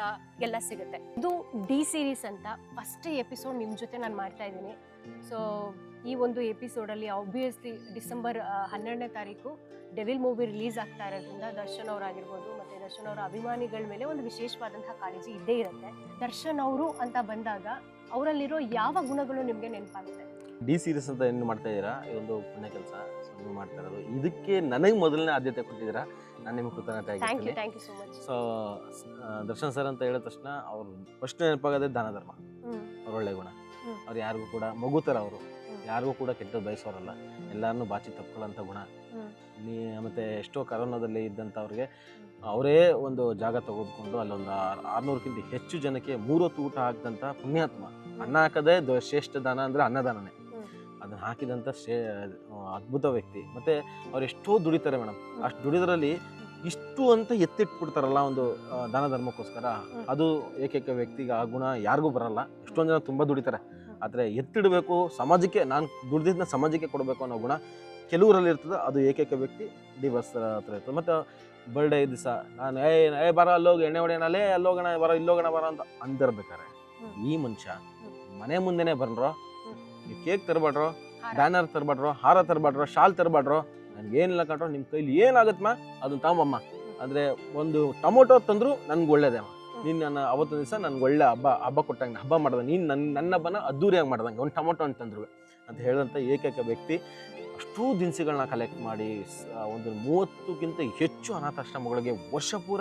ಎಲ್ಲ ಸಿಗುತ್ತೆ. ಇದು ಡಿ ಸೀರೀಸ್ ಅಂತ ಫಸ್ಟ್ ಎಪಿಸೋಡ್ ನಿಮ್ಮ ಜೊತೆ ನಾನು ಮಾಡ್ತಾ ಇದ್ದೀನಿ. ಸೊ ಈ ಒಂದು ಎಪಿಸೋಡಲ್ಲಿ ಆಬ್ವಿಯಸ್ಲಿ ಡಿಸೆಂಬರ್ ಹನ್ನೆರಡನೇ ತಾರೀಕು ಡೆವಿಲ್ ಮೂವಿ ರಿಲೀಸ್ ಆಗ್ತಾ ಇರೋದ್ರಿಂದ ದರ್ಶನ್ ಅವರಾಗಿರ್ಬೋದು ಮತ್ತು ದರ್ಶನ್ ಅವರ ಅಭಿಮಾನಿಗಳ ಮೇಲೆ ಒಂದು ವಿಶೇಷವಾದಂತಹ ಕಾಳಜಿ ಇದ್ದೇ ಇರುತ್ತೆ. ದರ್ಶನ್ ಅವರು ಅಂತ ಬಂದಾಗ ಅವರಲ್ಲಿರೋ ಯಾವ ಗುಣಗಳು ನಿಮಗೆ ನೆನಪಾಗುತ್ತೆ? ಡಿ ಸೀರೀಸ್ ಅಂತ ಏನು ಮಾಡ್ತಾ ಇದ್ದೀರಾ? ಇದೊಂದು ಪುಣ್ಯ ಕೆಲಸ. ನೀವು ಮಾಡ್ತಾ ಇರೋದು. ಇದಕ್ಕೆ ನನಗೆ ಮೊದಲನೇ ಆದ್ಯತೆ ಕೊಟ್ಟಿದ್ದೀರಾ? ನಾನು ನಿಮ್ಗೆ ಕೃತಜ್ಞತೆ thank you thank you so much so Darshan sir ಅಂತ ಹೇಳಿದ ತಕ್ಷಣ ಅವ್ರು ಫಸ್ಟ್ ನೆನಪಾಗೋದೇ ದಾನ ಧರ್ಮ ಅವ್ರ ಒಳ್ಳೆ ಗುಣ. ಅವ್ರು ಯಾರಿಗೂ ಕೂಡ ಮಗು ಥರ ಅವರು. ಯಾರಿಗೂ ಕೂಡ ಕೆಟ್ಟದ್ದು ಬಯಸೋರಲ್ಲ. ಎಲ್ಲರನ್ನೂ ಬಾಚಿ ತಪ್ಕೊಳ್ಳೋಂಥ ಗುಣ. ನೀ ಮತ್ತು ಎಷ್ಟೋ ಕರೋನಾದಲ್ಲಿ ಇದ್ದಂಥವ್ರಿಗೆ ಅವರೇ ಒಂದು ಜಾಗ ತೆಗೆದುಕೊಂಡು ಅಲ್ಲೊಂದು ಆರ್- ಆರ್ನೂರಕ್ಕಿಂತ ಹೆಚ್ಚು ಜನಕ್ಕೆ ಮೂರೊತ್ತು ಊಟ ಹಾಕಿದಂಥ ಪುಣ್ಯಾತ್ಮ. ಅನ್ನ ಹಾಕದೇ ದೊ ಶ್ರೇಷ್ಠ ದಾನ ಅಂದರೆ ಅನ್ನದಾನನೇ. ಅದನ್ನ ಹಾಕಿದಂಥ ಶ್ರೇ ಅದ್ಭುತ ವ್ಯಕ್ತಿ. ಮತ್ತು ಅವ್ರು ಎಷ್ಟೋ ದುಡಿತಾರೆ ಮೇಡಮ್ ಅಷ್ಟು ದುಡಿದ್ರಲ್ಲಿ ಇಷ್ಟು ಅಂತ ಎತ್ತಿಟ್ಬಿಡ್ತಾರಲ್ಲ ಒಂದು ದಾನ ಧರ್ಮಕ್ಕೋಸ್ಕರ ಅದು ಏಕೈಕ ವ್ಯಕ್ತಿಗೆ ಆ ಗುಣ ಯಾರಿಗೂ ಬರಲ್ಲ. ಎಷ್ಟೊಂದು ಜನ ತುಂಬ ದುಡಿತಾರೆ. ಆದರೆ ಎತ್ತಿಡಬೇಕು ಸಮಾಜಕ್ಕೆ ನಾನು ದುಡ್ದಿದ್ದನ್ನ ಸಮಾಜಕ್ಕೆ ಕೊಡಬೇಕು ಅನ್ನೋ ಗುಣ ಕೆಲವರಲ್ಲಿ ಇರ್ತದೆ. ಅದು ಏಕೈಕ ವ್ಯಕ್ತಿ ಡಿ ಬಸ್ ಹತ್ರ ಇರ್ತದೆ. ಮತ್ತು ಬರ್ಡೇ ದಿವಸ ನಾನು ಏ ಏ ಬರ ಅಲ್ಲೋಗಿ ಎಣ್ಣೆ ಹೊಡೆಯೋಣ ಅಲ್ಲೇ ಅಲ್ಲೋಗೋಣ ಬರ ಇಲ್ಲೋಗೋಣ ಬರ ಅಂತ ಅಂದಿರ್ಬೇಕಾರೆ ಈ ಮನುಷ್ಯ ಮನೆ ಮುಂದೆನೆ ಬನ್ರೋ. ನೀವು ಕೇಕ್ ತರಬೇಡ್ರೋ ಬ್ಯಾನರ್ ತರಬೇಡ್ರೋ ಹಾರ ತರಬೇಡ್ರೋ ಶಾಲ್ ತರಬೇಡ್ರೋ ನನ್ಗೆ ಏನಿಲ್ಲ ಕಂಡ್ರೋ ನಿಮ್ಮ ಕೈಲಿ ಏನಾಗತ್ತಮ್ಮ ಅದನ್ನ ತಗೊಂಬಮ್ಮ. ಅಂದರೆ ಒಂದು ಟೊಮೊಟೊ ತಂದ್ರು ನನ್ಗೆ ಒಳ್ಳೇದೇಮ್ಮ ನೀನು ನನ್ನ ಅವತ್ತು ದಿವಸ ನನ್ಗೆ ಒಳ್ಳೆ ಹಬ್ಬ ಹಬ್ಬ ಕೊಟ್ಟಂಗೆ ಹಬ್ಬ ಮಾಡ್ದಂಗೆ ನೀನು ನನ್ನ ನನ್ನ ಹಬ್ಬನ ಅದ್ದೂರಿಯಾಗಿ ಮಾಡ್ದಂಗೆ ಒಂದು ಟೊಮೊಟೊ ಅಂತಂದ್ರು ಅಂತ ಹೇಳಿದಂಥ ಏಕೈಕ ವ್ಯಕ್ತಿ ಅಷ್ಟೂ ದಿನಸಿಗಳನ್ನ ಕಲೆಕ್ಟ್ ಮಾಡಿ ಒಂದು ಮೂವತ್ತಕ್ಕಿಂತ ಹೆಚ್ಚು ಅನಾಥಾಶ್ರಮಗಳಿಗೆ ವರ್ಷ ಪೂರ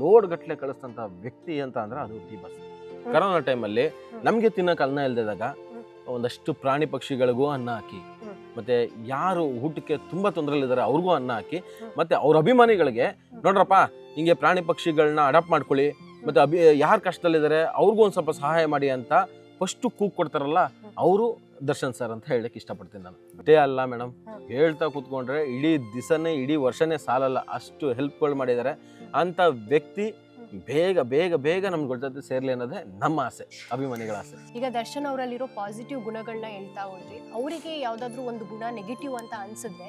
ಲೋಡ್ ಗಟ್ಲೆ ಕಳಿಸ್ತಂಥ ವ್ಯಕ್ತಿ ಅಂತ ಅಂದ್ರೆ ಅದು ಟಿ ಬಸ್. ಕರೋನಾ ಟೈಮಲ್ಲಿ ನಮಗೆ ತಿನ್ನೋಕೆ ಅನ್ನ ಇಲ್ದಿದಾಗ ಒಂದಷ್ಟು ಪ್ರಾಣಿ ಪಕ್ಷಿಗಳಿಗೂ ಅನ್ನ ಹಾಕಿ. ಮತ್ತೆ ಯಾರು ಊಟಕ್ಕೆ ತುಂಬಾ ತೊಂದರೆಯಲ್ಲಿದ್ದಾರೆ ಅವ್ರಿಗೂ ಅನ್ನ ಹಾಕಿ. ಮತ್ತೆ ಅವ್ರ ಅಭಿಮಾನಿಗಳಿಗೆ ನೋಡ್ರಪ್ಪ ಹಿಂಗೆ ಪ್ರಾಣಿ ಪಕ್ಷಿಗಳನ್ನ ಅಡಾಪ್ಟ್ ಮಾಡ್ಕೊಳ್ಳಿ. ಮತ್ತೆ ಅಭಿ, ಯಾರು ಕಷ್ಟದಲ್ಲಿದ್ದಾರೆ ಅವ್ರಿಗೂ ಒಂದು ಸ್ವಲ್ಪ ಸಹಾಯ ಮಾಡಿ ಅಂತ ಫಸ್ಟು ಕೂಗ್ ಕೊಡ್ತಾರಲ್ಲ, ಅವರು ದರ್ಶನ್ ಸರ್ ಅಂತ ಹೇಳಕ್ಕೆ ಇಷ್ಟಪಡ್ತೀನಿ ನಾನು. ಅಷ್ಟೇ ಅಲ್ಲ ಮೇಡಮ್ ಹೇಳ್ತಾ ಕೂತ್ಕೊಂಡ್ರೆ ಇಡೀ ದಿವಸನೇ ಇಡೀ ವರ್ಷನೇ ಸಾಲಲ್ಲ, ಅಷ್ಟು ಹೆಲ್ಪ್ಗಳು ಮಾಡಿದ್ದಾರೆ ಅಂಥ ವ್ಯಕ್ತಿ ಬೇಗ ಬೇಗ ಬೇಗ ನಮ್ಗೆ ಜೊತೆ ಸೇರ್ಲಿ ಅನ್ನೋದೇ ನಮ್ಮ ಆಸೆ, ಅಭಿಮಾನಿಗಳ ಆಸೆ. ಈಗ ದರ್ಶನ್ ಅವರಲ್ಲಿರೋ ಪಾಸಿಟಿವ್ ಗುಣಗಳನ್ನ ಹೇಳ್ತಾ ಹೋದ್ರಿ, ಅವರಿಗೆ ಯಾವುದಾದ್ರೂ ಒಂದು ಗುಣ ನೆಗೆಟಿವ್ ಅಂತ ಅನ್ಸಿದ್ರೆ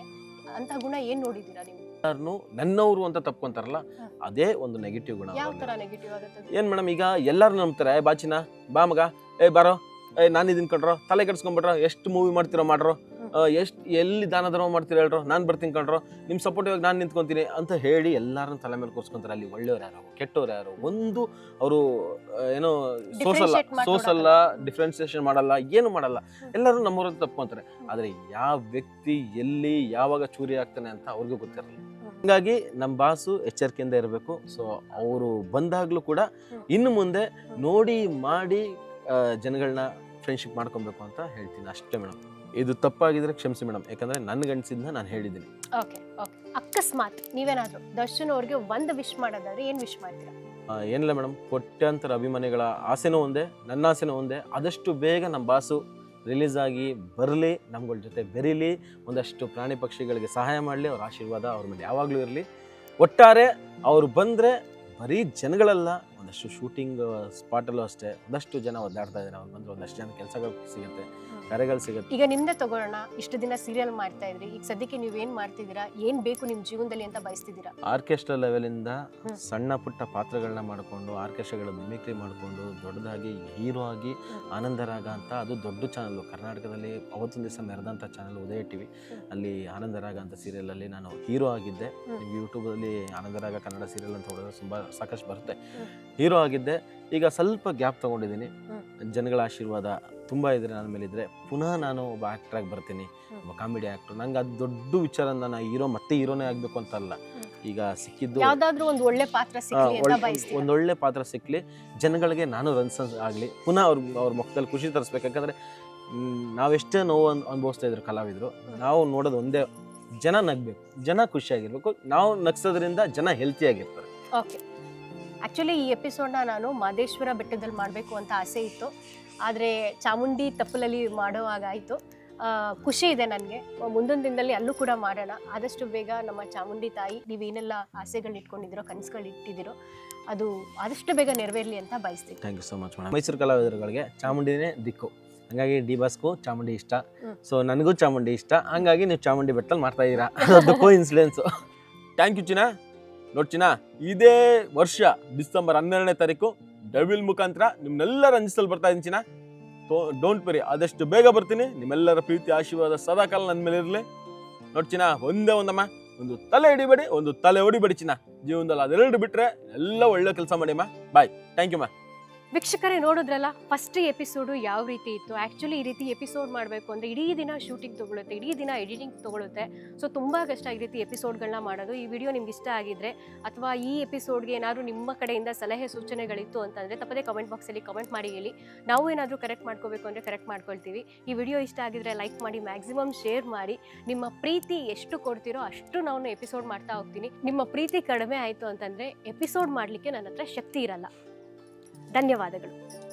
ಅಂತ ಗುಣ ಏನು ನೋಡಿದೀರಾ ನೀವು? ನನ್ನವರು ಅಂತ ತಪ್ಕೊಂತಾರಲ್ಲ. ಅದೇ ಒಂದು ನೆಗೆಟಿವ್ ಗುಣ ಯಾವ. ತರ ನೆಗೆಟಿವ್ ಆಗುತ್ತೆ ಏನ್ ಮೇಡಮ್ ಈಗ ಎಲ್ಲರೂ ನಂಬ್ತಾರೆ "ಏ, ಬಾಚಿನ ಬಾ ಮಗ ಏ ಬಾರೋ ಏ ನಾನು ಇದನ್ ಕಣ್ರೋ ತಲೆ ಕೆಡ್ಸ್ಕೊಂಡ್ಬಿಟ್ರ ಎಷ್ಟು ಮೂವಿ ಮಾಡ್ತಿರೋ ಮಾಡ್ರೋ ಎಷ್ಟು ಎಲ್ಲಿ ದಾನ ಧರ್ಮ ಮಾಡ್ತೀರ ಹೇಳ್ರೋ ನಾನು ಬರ್ತೀನಿ ಕಣ್ರೋ ನಿಮ್ಮ ಸಪೋರ್ಟ್ ಇವಾಗ ನಾನು ನಿಂತ್ಕೊಂತೀನಿ ಅಂತ ಹೇಳಿ ಎಲ್ಲರನ್ನ ತಲೆ ಮೇಲೆ ಕೂರ್ಸ್ಕೊಂತಾರೆ. ಅಲ್ಲಿ ಒಳ್ಳೆಯವ್ರು ಯಾರು ಕೆಟ್ಟವ್ರು ಯಾರು? ಒಂದು ಅವರು ಏನೋ ಸೋಸಲ್ಲ ಸೋಸಲ್ಲ ಡಿಫ್ರೆನ್ಸಿಯೇಷನ್ ಮಾಡಲ್ಲ ಏನು ಮಾಡಲ್ಲ. ಎಲ್ಲರೂ ನಮ್ಮವ್ರ ತಪ್ಕೊಂತಾರೆ. ಆದರೆ ಯಾವ ವ್ಯಕ್ತಿ ಎಲ್ಲಿ ಯಾವಾಗ ಚೂರಿ ಆಗ್ತಾನೆ ಅಂತ ಅವ್ರಿಗೂ ಗೊತ್ತಿರಲ್ಲ. ಹಂಗಾಗಿ ನಮ್ಮ ಬಾಸು ಎಚ್ಚರಿಕೆಯಿಂದ ಇರಬೇಕು. ಸೊ ಅವರು ಬಂದಾಗಲೂ ಕೂಡ ಇನ್ನು ಮುಂದೆ ನೋಡಿ ಮಾಡಿ ಜನಗಳನ್ನ ಫ್ರೆಂಡ್ಶಿಪ್ ಮಾಡ್ಕೊಬೇಕು ಅಂತ ಹೇಳ್ತೀನಿ ಅಷ್ಟೇ ಮೇಡಮ್ ಇದು ತಪ್ಪಾಗಿದ್ರೆ ಕ್ಷಮಿಸಿ ಮೇಡಮ್ ಯಾಕಂದ್ರೆ ನನ್ನ ಅನ್ಸಿದ್ನ ನಾನು ಹೇಳಿದ್ದೀನಿ. ಓಕೆ ಓಕೆ ಅಕಸ್ಮಾತ್ ನೀವೇನಾದ್ರು ದರ್ಶನ್ ಅವ್ರಿಗೆ ಒಂದು ವಿಶ್ ಮಾಡೋದಾದ್ರೆ ಏನು ವಿಶ್ ಮಾಡ್ತೀರಾ? ಏನಿಲ್ಲ ಮೇಡಮ್ ಕೋಟ್ಯಾಂತರ ಅಭಿಮಾನಿಗಳ ಆಸೆನೂ ಒಂದೇ ನನ್ನ ಆಸೆನೂ ಒಂದೇ. ಆದಷ್ಟು ಬೇಗ ನಮ್ಮ ಬಾಸು ರಿಲೀಸ್ ಆಗಿ ಬರಲಿ, ನಮ್ಗಳ ಜೊತೆ ಬೆರೀಲಿ, ಒಂದಷ್ಟು ಪ್ರಾಣಿ ಪಕ್ಷಿಗಳಿಗೆ ಸಹಾಯ ಮಾಡಲಿ, ಅವ್ರ ಆಶೀರ್ವಾದ ಅವ್ರ ಮೇಲೆ ಯಾವಾಗಲೂ ಇರಲಿ. ಒಟ್ಟಾರೆ ಅವರು ಬಂದರೆ ಬರೀ ಜನಗಳಲ್ಲ ಒಂದಷ್ಟು ಶೂಟಿಂಗ್ ಸ್ಪಾಟಲ್ಲೂ ಅಷ್ಟೇ. ಒಂದಷ್ಟು ಜನ ಒದ್ದಾಡ್ತಾ ಇದ್ದಾರೆ. ಅವ್ರು ಬಂದ್ರೆ ಒಂದಷ್ಟು ಜನ ಕೆಲಸಗಳು ಸಿಗುತ್ತೆ ಕರೆಗಳು ಸಿಗುತ್ತೆ. ಈಗ ನಿಮ್ದೇ ತಗೊಳ್ಳೋಣ. ಇಷ್ಟು ದಿನ ಸೀರಿಯಲ್ ಮಾಡ್ತಾ ಇದ್ರಿ. ಈಗ ಸದ್ಯಕ್ಕೆ ನೀವು ಏನು ಮಾಡ್ತಿದ್ದೀರಾ? ಏನು ಬೇಕು ನಿಮ್ಮ ಜೀವನದಲ್ಲಿ ಅಂತ ಬಯಸ್ತಿದ್ದೀರಾ? ಆರ್ಕೆಸ್ಟ್ರಾ ಲೆವೆಲಿಂದ. ಸಣ್ಣ ಪುಟ್ಟ ಪಾತ್ರಗಳನ್ನ ಮಾಡಿಕೊಂಡು ಆರ್ಕೆಸ್ಟ್ರಾಗಳ ಮಿಮಿಕ್ರಿ ಮಾಡಿಕೊಂಡು ದೊಡ್ಡದಾಗಿ ಹೀರೋ ಆಗಿ ಆನಂದರಾಗ ಅಂತ ಅದು ದೊಡ್ಡ ಚಾನಲ್ ಕರ್ನಾಟಕದಲ್ಲಿ ಅವತ್ತೊಂದು ದಿವಸ ಮೆರೆದಂಥ ಚಾನಲ್ ಉದಯ ಟಿವಿ ಅಲ್ಲಿ ಆನಂದರಾಗ ಅಂತ ಸೀರಿಯಲಲ್ಲಿ ನಾನು ಹೀರೋ ಆಗಿದ್ದೆ. ಯೂಟ್ಯೂಬಲ್ಲಿ ಆನಂದರಾಗ ಕನ್ನಡ ಸೀರಿಯಲ್ ಅಂತ ಹೊಡೆದ್ರೆ ತುಂಬ ಸಾಕಷ್ಟು ಬರುತ್ತೆ. ಹೀರೋ ಆಗಿದ್ದೆ. ಈಗ ಸ್ವಲ್ಪ ಗ್ಯಾಪ್ ತಗೊಂಡಿದ್ದೀನಿ. ಜನಗಳ ಆಶೀರ್ವಾದ ತುಂಬ ಇದ್ರೆ ನನ್ನ ಮೇಲಿದ್ರೆ ಪುನಃ ನಾನು ಒಬ್ಬ ಆ್ಯಕ್ಟ್ರಾಗಿ ಬರ್ತೀನಿ. ಒಬ್ಬ ಕಾಮಿಡಿ ಆ್ಯಕ್ಟ್ರು ನಂಗೆ ಅದು ದೊಡ್ಡ ವಿಚಾರ ನಾನು ಹೀರೋ ಮತ್ತೆ ಹೀರೋನೇ ಆಗಬೇಕು ಅಂತಲ್ಲ. ಅಲ್ಲ ಈಗ ಸಿಕ್ಕಿದ್ದು ಯಾವ್ದಾದ್ರು ಒಂದು ಒಳ್ಳೆ ಪಾತ್ರ ಒಂದೊಳ್ಳೆ ಪಾತ್ರ ಸಿಕ್ಕಲಿ ಜನಗಳಿಗೆ ನಾನು ರನ್ಸ್ ಆಗಲಿ. ಪುನಃ ಅವ್ರ ಅವ್ರ ಮುಖದಲ್ಲಿ ಖುಷಿ ತರಿಸ್ಬೇಕು. ಯಾಕಂದರೆ ನಾವೆಷ್ಟೇ ನೋವು ಅನ್- ಅನುಭವಿಸ್ತಾ ಇದ್ರು ಕಲಾವಿದರು ನಾವು ನೋಡೋದು ಒಂದೇ ಜನ ನಗ್ಬೇಕು. ಜನ ಖುಷಿಯಾಗಿರ್ಬೇಕು. ನಾವು ನಗ್ಸೋದ್ರಿಂದ ಜನ ಹೆಲ್ತಿಯಾಗಿರ್ತಾರೆ ಓಕೆ. ಆಕ್ಚುಲಿ ಈ ಎಪಿಸೋಡ್ನ ನಾನು ಮಾದೇಶ್ವರ ಬೆಟ್ಟದಲ್ಲಿ ಮಾಡಬೇಕು ಅಂತ ಆಸೆ ಇತ್ತು. ಆದರೆ ಚಾಮುಂಡಿ ತಪ್ಪಲಲ್ಲಿ ಮಾಡೋವಾಗಾಯಿತು ಖುಷಿ ಇದೆ ನನಗೆ. ಮುಂದೊಂದು ದಿನದಲ್ಲಿ ಅಲ್ಲೂ ಕೂಡ ಮಾಡೋಣ. ಆದಷ್ಟು ಬೇಗ ನಮ್ಮ ಚಾಮುಂಡಿ ತಾಯಿ ನೀವೇನೆಲ್ಲ ಆಸೆಗಳು ಇಟ್ಕೊಂಡಿದ್ದೀರೋ ಕನಸುಗಳು ಇಟ್ಟಿದ್ದೀರೋ ಅದು ಆದಷ್ಟು ಬೇಗ ನೆರವೇರಲಿ ಅಂತ ಬಯಸ್ತೀನಿ. Thank you so much madam Mysuru ಕಲಾವಿದರುಗಳಿಗೆ ಚಾಮುಂಡಿನೇ ದಿಕ್ಕು. ಹಂಗಾಗಿ ಡಿ ಬಾಸ್ಗೂ ಚಾಮುಂಡಿ ಇಷ್ಟ. ಸೊ ನನಗೂ ಚಾಮುಂಡಿ ಇಷ್ಟ. ಹಂಗಾಗಿ ನೀವು ಚಾಮುಂಡಿ ಬೆಟ್ಟಲ್ಲಿ ಮಾಡ್ತಾ ಇದ್ದೀರಾ? ಅದೊಂದು ಕೋ ಇನ್ಸಿಡೆನ್ಸು ಥ್ಯಾಂಕ್ ಯು ಚಿನ್ನ. ನೋಡಿ ಚಿನ್ನ, ಇದೇ ವರ್ಷ ಡಿಸೆಂಬರ್ ಹನ್ನೆರಡನೇ ತಾರೀಕು ಡಬಿಲ್ ಮುಖಾಂತರ ನಿಮ್ನೆಲ್ಲರ ರಂಜಿಸಲು ಬರ್ತಾ ಇದ್ದೀನಿ ಚಿನ್ನ. ಡೋಂಟ್ ವೆರಿ ಆದಷ್ಟು ಬೇಗ ಬರ್ತೀನಿ. ನಿಮ್ಮೆಲ್ಲರ ಪ್ರೀತಿ, ಆಶೀರ್ವಾದ ಸದಾಕಾಲ ನನ್ನ ಮೇಲೆ ಇರಲಿ. ನೋಡಿ ಚಿನ್ನ, ಒಂದೇ ಒಂದಮ್ಮ. ಒಂದು ತಲೆ ಹಿಡಿಬೇಡಿ, ಒಂದು ತಲೆ ಹೊಡಿಬೇಡಿ ಚಿನ್ನ. ಜೀವನದಲ್ಲಿ ಅದೆರಡು ಬಿಟ್ರೆ ಎಲ್ಲ ಒಳ್ಳೆ ಕೆಲಸ ಮಾಡಿಮ್ಮ ಬಾಯ್ ಥ್ಯಾಂಕ್ ಯು ಮಾ. ವೀಕ್ಷಕರೇ ನೋಡಿದ್ರಲ್ಲ ಫಸ್ಟ್ ಎಪಿಸೋಡು ಯಾವ ರೀತಿ ಇತ್ತು? ಆ್ಯಕ್ಚುಲಿ ಈ ರೀತಿ ಎಪಿಸೋಡ್ ಮಾಡಬೇಕು ಅಂದರೆ ಇಡೀ ದಿನ ಶೂಟಿಂಗ್ ತೊಗೊಳುತ್ತೆ, ಇಡೀ ದಿನ ಎಡಿಟಿಂಗ್ ತೊಗೊಳುತ್ತೆ. ಸೊ ತುಂಬ ಕಷ್ಟ ಈ ರೀತಿ ಎಪಿಸೋಡ್ಗಳನ್ನ ಮಾಡೋದು. ಈ ವಿಡಿಯೋ ನಿಮ್ಗೆ ಇಷ್ಟ ಆಗಿದ್ರೆ ಅಥವಾ ಈ ಎಪಿಸೋಡ್ಗೆ ಏನಾದರೂ ನಿಮ್ಮ ಕಡೆಯಿಂದ ಸಲಹೆ ಸೂಚನೆಗಳಿತ್ತು ಅಂತಂದರೆ ತಪ್ಪದೇ ಕಮೆಂಟ್ ಬಾಕ್ಸಲ್ಲಿ ಕಮೆಂಟ್ ಮಾಡಿ ಹೇಳಿ. ನಾವು ಏನಾದರೂ ಕರೆಕ್ಟ್ ಮಾಡ್ಕೋಬೇಕು ಅಂದರೆ ಕರೆಕ್ಟ್ ಮಾಡ್ಕೊಳ್ತೀವಿ. ಈ ವಿಡಿಯೋ ಇಷ್ಟ ಆಗಿದ್ರೆ ಲೈಕ್ ಮಾಡಿ ಮ್ಯಾಕ್ಸಿಮಮ್ ಶೇರ್ ಮಾಡಿ. ನಿಮ್ಮ ಪ್ರೀತಿ ಎಷ್ಟು ಕೊಡ್ತೀರೋ ಅಷ್ಟು ನಾನು ಎಪಿಸೋಡ್ ಮಾಡ್ತಾ ಹೋಗ್ತೀನಿ. ನಿಮ್ಮ ಪ್ರೀತಿ ಕಡಿಮೆ ಆಯಿತು ಅಂತಂದರೆ ಎಪಿಸೋಡ್ ಮಾಡಲಿಕ್ಕೆ ನನ್ನ ಹತ್ರ ಶಕ್ತಿ ಇರಲ್ಲ. ಧನ್ಯವಾದಗಳು.